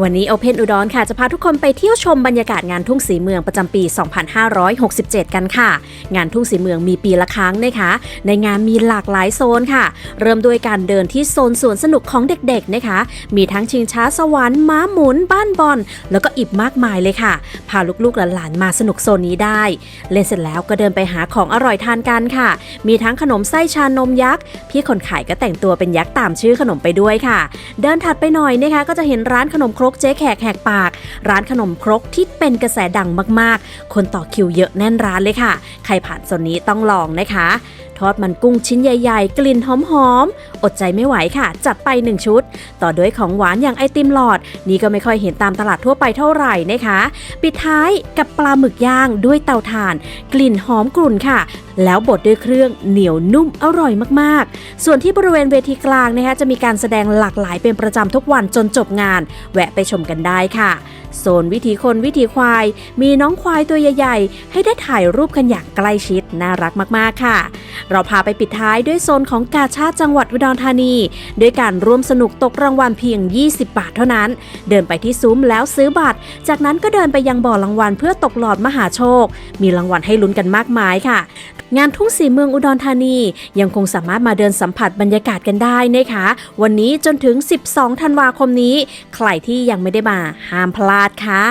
วันนี้ Open อุดรค่ะ จะพาทุกคนไปเที่ยวชมบรรยากาศงานทุ่งสีเมืองประจำปี 2567 กันค่ะ งานทุ่งสีเมืองมีปีละครั้งนะคะ ในงานมีหลากหลายโซนค่ะ เริ่มด้วยการเดินที่โซนสวนสนุกของเด็กๆนะคะ มีทั้งชิงช้าสวรรค์ม้าหมุน บ้านบอลแล้วก็อีกมากมายเลยค่ะ พาลูกๆหลานๆมาสนุกโซนนี้ได้ เล่นเสร็จแล้วก็เดินไปหาของอร่อยทานกันค่ะ มีทั้งขนมไส้ชานมยักษ์พี่คนขายก็แต่งตัวเป็นยักษ์ตามชื่อขนมไปด้วยค่ะ เดินถัดไปหน่อยนะคะก็จะเห็นร้านขนมรกเจ๊แขกแหกปาก ร้านขนมครกที่เป็นกระแสดังมากๆ คนต่อคิวเยอะแน่นร้านเลยค่ะ ใครผ่านโซนนี้ต้องลองนะคะ ทอดมันกุ้งชิ้นใหญ่ ๆ กลิ่นหอมๆ อดใจไม่ไหวค่ะ จัดไป 1 ชุด ต่อด้วยของหวานอย่างไอติมหลอด นี่ก็ไม่ค่อยเห็นตามตลาดทั่วไปเท่าไหร่นะคะ ปิดท้ายกับปลาหมึกย่างด้วยเตาถ่าน กลิ่นหอมกลุ่นค่ะแล้วบดด้วยเครื่องเหนียวนุ่มอร่อยมากๆ ส่วนที่บริเวณเวทีกลางนะคะจะมีการแสดงหลากหลายเป็นประจำทุกวันจนจบงาน แวะไปชมกันได้ค่ะ โซนวิถีคนวิถีควาย มีน้องควายตัวใหญ่ๆ ให้ได้ถ่ายรูปกันอย่างใกล้ชิดน่ารักมากๆค่ะ เราพาไปปิดท้ายด้วยโซนของกาชาติจังหวัดอุดรธานี ด้วยการร่วมสนุกตกรางวัลเพียง 20 บาทเท่านั้น เดินไปที่ซุ้มแล้วซื้อบัตร จากนั้นก็เดินไปยังบ่อรางวัลเพื่อตกหลอดมหาโชค มีรางวัลให้ลุ้นกันมากมายค่ะ งานทุ่งสีเมืองอุดรธานี ยังคงสามารถมาเดินสัมผัสบรรยากาศกันได้นะคะ วันนี้จนถึง 12 ธันวาคมนี้ ใครที่ยังไม่ได้มาห้ามพลาดค่ะ